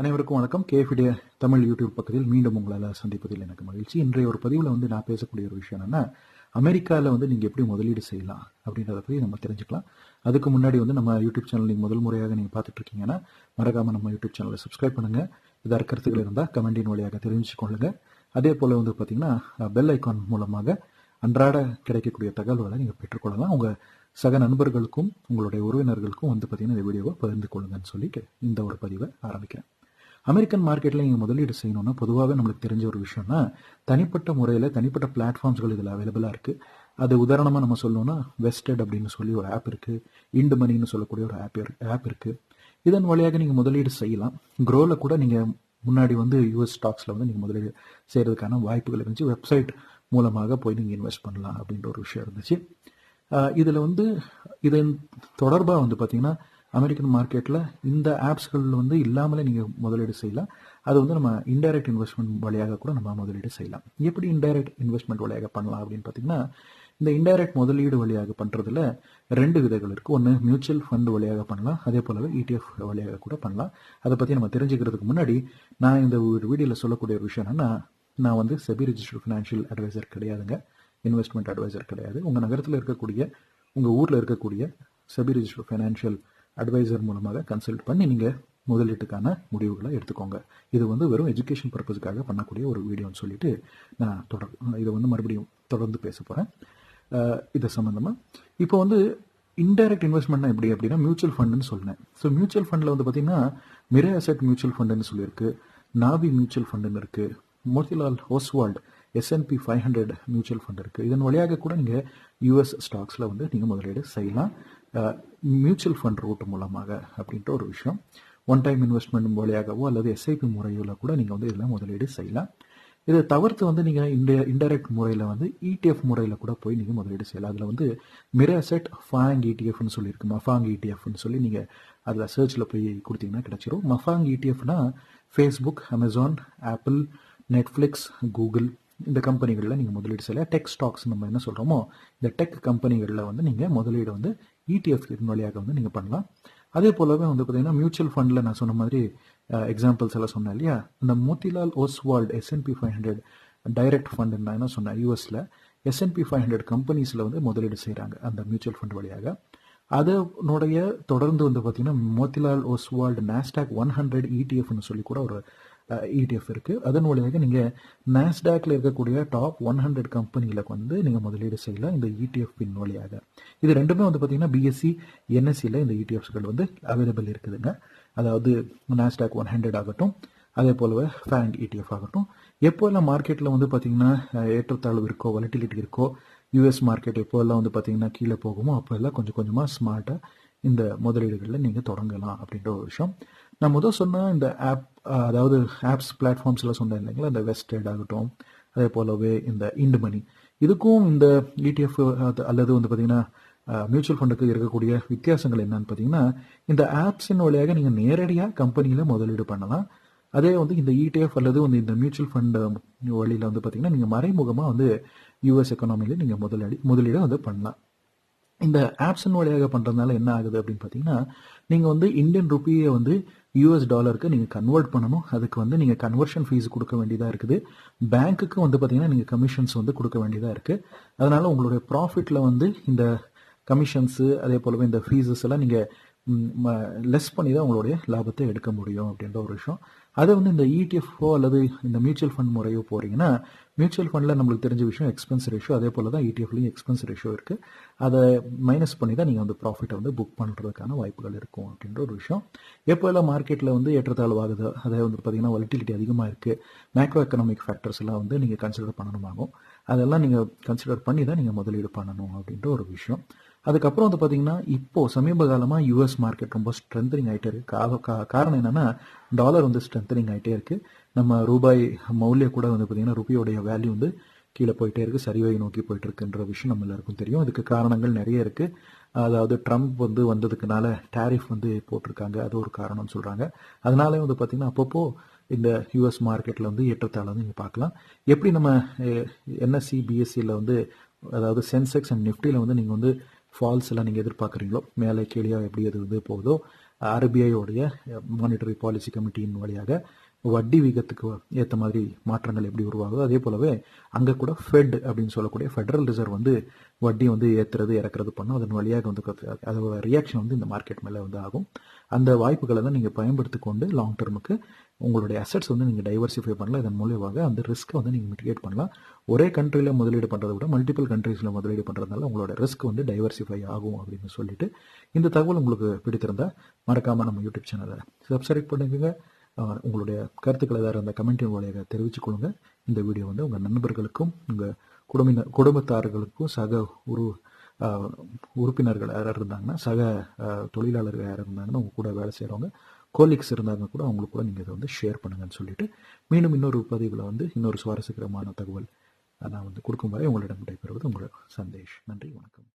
அனைவருக்கும் வணக்கம். கேஃபிடே தமிழ் யூடியூப் பக்கத்தில் மீண்டும் உங்களால் சந்திப்பதில் எனக்கு மகிழ்ச்சி. இன்றைய ஒரு பதிவில் வந்து நான் பேசக்கூடிய ஒரு விஷயம் என்னன்னா அமெரிக்காவில் வந்து நீங்கள் எப்படி முதலீடு செய்யலாம் அப்படின்றத பற்றி நம்ம தெரிஞ்சுக்கலாம். அதுக்கு முன்னாடி வந்து நம்ம யூடியூப் சேனல் நீங்கள் முதல் முறையாக நீங்கள் பார்த்துட்டு இருக்கீங்கன்னா மறக்காமல் நம்ம யூடியூப் சேனலை சப்ஸ்கிரைப் பண்ணுங்கள் இதாக கருத்துக்கள் இருந்தால் கமெண்டின் வழியாக தெரிஞ்சுக்கொள்ளுங்க அதே போல் வந்து பார்த்தீங்கன்னா பெல் ஐக்கான் மூலமாக அன்றாட கிடைக்கக்கூடிய தகவல்களை நீங்கள் பெற்றுக்கொள்ளலாம். உங்கள் சக நண்பர்களுக்கும் உங்களுடைய உறவினர்களுக்கும் வந்து பார்த்தீங்கன்னா இந்த வீடியோவை பகிர்ந்து கொள்ளுங்கன்னு சொல்லிட்டு இந்த ஒரு பதிவை ஆரம்பிக்கிறேன். அமெரிக்கன் மார்க்கெட்டில் நீங்கள் முதலீடு செய்யணும்னா பொதுவாகவே நம்மளுக்கு தெரிஞ்ச ஒரு விஷயம்னா தனிப்பட்ட முறையில் தனிப்பட்ட பிளாட்ஃபார்ம்ஸ்கள் இதில் அவைலபிளாக இருக்குது அது உதாரணமாக நம்ம சொல்லணும்னா வெஸ்டட் அப்படின்னு சொல்லி ஒரு ஆப் இருக்குது இண்டு மணின்னு சொல்லக்கூடிய ஒரு ஆப் ஆப் இருக்குது இதன் வழியாக நீங்கள் முதலீடு செய்யலாம். க்ரோவில் கூட நீங்கள் முன்னாடி வந்து யூஎஸ் ஸ்டாக்ஸில் வந்து நீங்கள் முதலீடு செய்கிறதுக்கான வாய்ப்புகள் இருந்துச்சு. வெப்சைட் மூலமாக போய் நீங்கள் இன்வெஸ்ட் பண்ணலாம் அப்படின்ற ஒரு விஷயம் இருந்துச்சு. இதில் வந்து இதன் தொடர்பாக வந்து பார்த்திங்கன்னா அமெரிக்கன் மார்க்கெட்டில் இந்த ஆப்ஸ்கள் வந்து இல்லாமலே நீங்கள் முதலீடு செய்யலாம். அது வந்து நம்ம இன்டைரக்ட் இன்வெஸ்ட்மெண்ட் வழியாக கூட நம்ம முதலீடு செய்யலாம். எப்படி இன்டைரக்ட் இன்வெஸ்ட்மெண்ட் வழியாக பண்ணலாம் அப்படின்னு பார்த்தீங்கன்னா இந்த இன்டைரக்ட் முதலீடு வழியாக பண்ணுறதுல ரெண்டு விதங்கள் இருக்குது ஒன்று மியூச்சுவல் ஃபண்ட் வழியாக பண்ணலாம். அதே போலவே இடிஎஃப் வழியாக கூட பண்ணலாம். அதை பற்றி நம்ம தெரிஞ்சுக்கிறதுக்கு முன்னாடி நான் இந்த ஒரு வீடியோவில் சொல்லக்கூடிய ஒரு விஷயம் என்னென்னா நான் வந்து செபி ரிஜிஸ்டர்ட் ஃபினான்ஷியல் அட்வைசர் கிடையாதுங்க. இன்வெஸ்ட்மெண்ட் அட்வைசர் கிடையாது. உங்கள் நகரத்தில் இருக்கக்கூடிய உங்கள் ஊரில் இருக்கக்கூடிய செபி ரிஜிஸ்டர்ட் ஃபைனான்ஷியல் அட்வைசர் மூலமாக கன்சல்ட் பண்ணி நீங்கள் முதலீட்டுக்கான முடிவுகளை எடுத்துக்கோங்க. இது வந்து வெறும் எஜுகேஷன் பர்பஸுக்காக பண்ணக்கூடிய ஒரு வீடியோன்னு சொல்லிட்டு நான் தொடர் இதை வந்து மறுபடியும் தொடர்ந்து பேச போகிறேன் இதை சம்மந்தமாக இப்போ வந்து இன்டைரக்ட் இன்வெஸ்ட்மெண்ட்னா எப்படி அப்படின்னா மியூச்சுவல் ஃபண்டுன்னு சொன்னேன் ஸோ மியூச்சுவல் ஃபண்டில் வந்து பார்த்தீங்கன்னா மிரே அசெட் மியூச்சுவல் ஃபண்டுன்னு சொல்லியிருக்கு. நாவி மியூச்சுவல் ஃபண்டுன்னு இருக்குது Motilal Oswal S and P five hundred mutual fund இருக்குது இதன் வழியாக கூட நீங்கள் யூஎஸ் ஸ்டாக்ஸில் வந்து நீங்கள் முதலீடு செய்யலாம். மியூச்சுவல் ஃபண்ட் ரூட் மூலமாக அப்படின்ற ஒரு விஷயம். ஒன் டைம் இன்வெஸ்ட்மெண்ட் வழியாகவோ அல்லது எஸ்ஐபி முறையில் கூட நீங்கள் வந்து இதில் முதலீடு செய்யலாம். இதை தவிர்த்து வந்து நீங்கள் இந்த இன்டெரக்ட் முறையில் வந்து இடிஎஃப் முறையில் கூட போய் நீங்கள் முதலீடு செய்யலாம். அதில் வந்து மிரசெட் ஃபாங் இடிஎஃப்னு சொல்லியிருக்கு மஃபாங் இடிஎஃப்னு சொல்லி நீங்கள் அதில் சர்ச்சில் போய் கொடுத்தீங்கன்னா கிடச்சிரும். MAFANG இடிஎஃப்னா Facebook Amazon Apple Netflix Google இந்த கம்பெனிகளில் நீங்கள் முதலீடு செய்யலாம் டெக் ஸ்டாக்ஸ் நம்ம என்ன சொல்கிறோமோ இந்த டெக் கம்பெனிகளில் வந்து நீங்கள் முதலீடு வந்து இடிஎஃப் இதன் வழியாக வந்து நீங்கள் பண்ணலாம். அதே போலவே வந்து பார்த்தீங்கன்னா மியூச்சுவல் ஃபண்டில் நான் சொன்ன மாதிரி எக்ஸாம்பிள்ஸ் எல்லாம் சொன்னேன் இல்லையா? இந்த Motilal Oswal S and P five hundred direct fund நான் என்ன சொன்னேன் யூஎஸில் எஸ்என்பி ஃபைவ் ஹண்ட்ரட் கம்பெனிஸில் வந்து முதலீடு செய்கிறாங்க அந்த மியூச்சுவல் ஃபண்ட் வழியாக. அதனுடைய தொடர்ந்து வந்து பார்த்தீங்கன்னா Motilal Oswal Nasdaq one hundred இடிஎஃப்னு சொல்லி கூட ஒரு இடிஎஃப் இருக்குது அதன் மூலியமாக நீங்கள் நாஸ்டாக்ல இருக்கக்கூடிய டாப் ஒன் ஹண்ட்ரட் கம்பெனியில் வந்து நீங்கள் முதலீடு செய்யலாம். இந்த இடிஎஃப் பின் வழியாக. இது ரெண்டுமே வந்து பார்த்தீங்கன்னா பிஎஸ்சி என்எஸ்சியில் இந்த இடிஎஃப்ஸ்கள் வந்து அவைலபிள் இருக்குதுங்க. அதாவது நாஸ்டாக் ஒன் ஹண்ட்ரட் ஆகட்டும் அதே போலவே ஃபேங் இடிஎஃப் ஆகட்டும். எப்போல்லாம் மார்க்கெட்டில் வந்து பார்த்தீங்கன்னா ஏற்றத்தாழ்வு இருக்கோ வலட்டிலிட்டி இருக்கோ யூஎஸ் மார்க்கெட் எப்போல்லாம் வந்து பார்த்தீங்கன்னா கீழே போகுமோ அப்போ எல்லாம் கொஞ்சம் கொஞ்சமாக ஸ்மார்ட்டாக இந்த முதலீடுகளில் நீங்கள் தொடங்கலாம் அப்படின்ற ஒரு விஷயம். நான் முதல் சொன்ன இந்த ஆப் அதாவது ஆப்ஸ் பிளாட்ஃபார்ம்ஸில் சொன்னேன் இல்லைங்களா? இந்த வெஸ்டட் ஆகட்டும் அதே போலவே இந்த இண்டு மணி இதுக்கும் இந்த இடிஎஃப் அல்லது வந்து பார்த்தீங்கன்னா மியூச்சுவல் ஃபண்டுக்கு இருக்கக்கூடிய வித்தியாசங்கள் என்னன்னு பார்த்தீங்கன்னா இந்த ஆப்ஸின் வழியாக நீங்கள் நேரடியாக கம்பெனியில் முதலீடு பண்ணலாம். அதே வந்து இந்த இடிஎஃப் அல்லது வந்து இந்த மியூச்சுவல் ஃபண்ட் வழியில் வந்து பார்த்தீங்கன்னா நீங்கள் மறைமுகமாக வந்து யூஎஸ் எக்கனாமியில் நீங்கள் முதலீடு முதலீடு வந்து பண்ணலாம். இந்த ஆப்ஷன் வழியாக பண்ணுறதுனால என்ன ஆகுது அப்படின்னு பார்த்தீங்கன்னா நீங்கள் வந்து இந்தியன் ருப்பியை வந்து யூஎஸ் டாலருக்கு நீங்கள் கன்வெர்ட் பண்ணணும். அதுக்கு வந்து நீங்கள் கன்வர்ஷன் ஃபீஸ் கொடுக்க வேண்டியதாக இருக்குது. பேங்க்குக்கு வந்து பார்த்தீங்கன்னா நீங்கள் கமிஷன்ஸ் வந்து கொடுக்க வேண்டியதாக இருக்குது அதனால் உங்களுடைய ப்ராஃபிட்டில் வந்து இந்த கமிஷன்ஸு அதே போலவே இந்த ஃபீஸஸ் எல்லாம் நீங்கள் லெஸ் பண்ணி தான் உங்களுடைய லாபத்தை எடுக்க முடியும் அப்படின்ற ஒரு விஷயம். அதை வந்து இந்த இடிஎஃப்ஓ அல்லது இந்த மியூச்சுவல் ஃபண்ட் முறையோ போகிறீங்கன்னா மியூச்சுவல் ஃபண்டில் நம்மளுக்கு தெரிஞ்ச விஷயம் எக்ஸ்பென்ஸ் ரேஷியோ அதே போல் தான் இடிஎஃப்லையும் எக்ஸ்பென்ஸ் ரேஷியோ இருக்குது அதை மைனஸ் பண்ணி தான் நீங்கள் வந்து ப்ராஃபிட்டை வந்து புக் பண்ணுறதுக்கான வாய்ப்புகள் இருக்கும் அப்படின்ற ஒரு விஷயம். எப்போ எல்லாம் மார்க்கெட்டில் வந்து ஏற்றத்தாழ்வாகுது அதை வந்து பார்த்தீங்கன்னா வலிட்டிலிட்டி அதிகமாக இருக்குது மேக்ரோ எக்கனாமிக் ஃபேக்டர்ஸ் எல்லாம் வந்து நீங்கள் கன்சிடர் பண்ணணுமாகும். அதெல்லாம் நீங்கள் கன்சிடர் பண்ணி தான் நீங்கள் முதலீடு பண்ணணும் அப்படின்ற ஒரு விஷயம். அதுக்கப்புறம் வந்து பார்த்தீங்கன்னா இப்போது சமீப காலமாக யூஎஸ் மார்க்கெட் ரொம்ப ஸ்ட்ரென்தனிங் ஆகிட்டே இருக்கு. காரணம் என்னென்னா டாலர் வந்து ஸ்ட்ரென்தனிங் ஆகிட்டே இருக்குது நம்ம ரூபாய் மௌல்ய கூட வந்து பார்த்தீங்கன்னா ருபியோடைய வேல்யூ வந்து கீழே போயிட்டே இருக்குது சரிவை நோக்கி போயிட்டு இருக்குன்ற விஷயம் நம்ம எல்லாருக்கும் தெரியும். அதுக்கு காரணங்கள் நிறைய இருக்குது அதாவது ட்ரம்ப் வந்து வந்ததுக்குனால டேரிஃப் வந்து போட்டிருக்காங்க. அது ஒரு காரணம்னு சொல்கிறாங்க அதனாலே வந்து பார்த்திங்கன்னா அப்பப்போ இந்த யூஎஸ் மார்க்கெட்டில் வந்து ஏற்றத்தாழ வந்து நீங்கள் பார்க்கலாம். எப்படி நம்ம என்எஸ்சி பிஎஸ்சியில் வந்து அதாவது சென்செக்ஸ் அண்ட் நிஃப்டியில் வந்து நீங்கள் வந்து ஃபால்ஸ் எல்லாம் நீங்கள் எதிர்பார்க்குறீங்களோ மேலே கீழே எப்படி அது வந்து போகுதோ ஆர்பிஐயோடைய மானிட்டரி பாலிசி கமிட்டியின் வழியாக வட்டி விகிதத்துக்கு ஏற்ற மாதிரி மாற்றங்கள் எப்படி உருவாகுதோ அதே போலவே அங்கே கூட ஃபெட் அப்படின்னு சொல்லக்கூடிய ஃபெடரல் ரிசர்வ் வந்து வட்டி வந்து ஏற்றுறது இறக்குறது பண்ணும். அதன் வழியாக வந்து அதோட ரியாக்ஷன் வந்து இந்த மார்க்கெட் மேலே வந்து ஆகும். அந்த வாய்ப்புகளை தான் நீங்கள் பயன்படுத்தி கொண்டு லாங் டர்முக்கு உங்களுடைய அசட்ஸ் வந்து நீங்கள் டைவர்சிஃபை பண்ணலாம். இதன் மூலியமாக அந்த ரிஸ்க்கை வந்து நீங்கள் மிட்டிகேட் பண்ணலாம். ஒரே கண்ட்ரியில் முதலீடு பண்ணுறதை விட மல்டிபிள் கண்ட்ரீஸில் முதலீடு பண்ணுறதுனால உங்களோட ரிஸ்க் வந்து டைவர்சிஃபை ஆகும் அப்படின்னு சொல்லிட்டு இந்த தகவல் உங்களுக்கு பிடித்திருந்தால் மறக்காமல் நம்ம யூடியூப் சேனலை சப்ஸ்கிரைப் பண்ணிக்கோங்க. உங்களுடைய கருத்துக்கள் ஏதாவது இருந்தால் கமெண்டின் வழியாக தெரிவித்துக் கொடுங்க இந்த வீடியோ வந்து உங்கள் நண்பர்களுக்கும் உங்கள் குடும்பின குடும்பத்தார்களுக்கும் சக உரு உறுப்பினர்கள் யாராக இருந்தாங்கன்னா சக தொழிலாளர்கள் யாராக இருந்தாங்கன்னா உங்க கூட வேலை செய்கிறவங்க கோலிக்ஸ் இருந்தாங்க கூட அவங்களுக்கு கூட நீங்கள் இதை வந்து ஷேர் பண்ணுங்கன்னு சொல்லிட்டு மீண்டும் இன்னொரு பதிவில் வந்து இன்னொரு சுவாரஸ்யகரமான தகவல் நான் வந்து கொடுக்கும் வரை உங்களிடம் விடைபெறுவது உங்கள் சந்தேஷ். நன்றி வணக்கம்.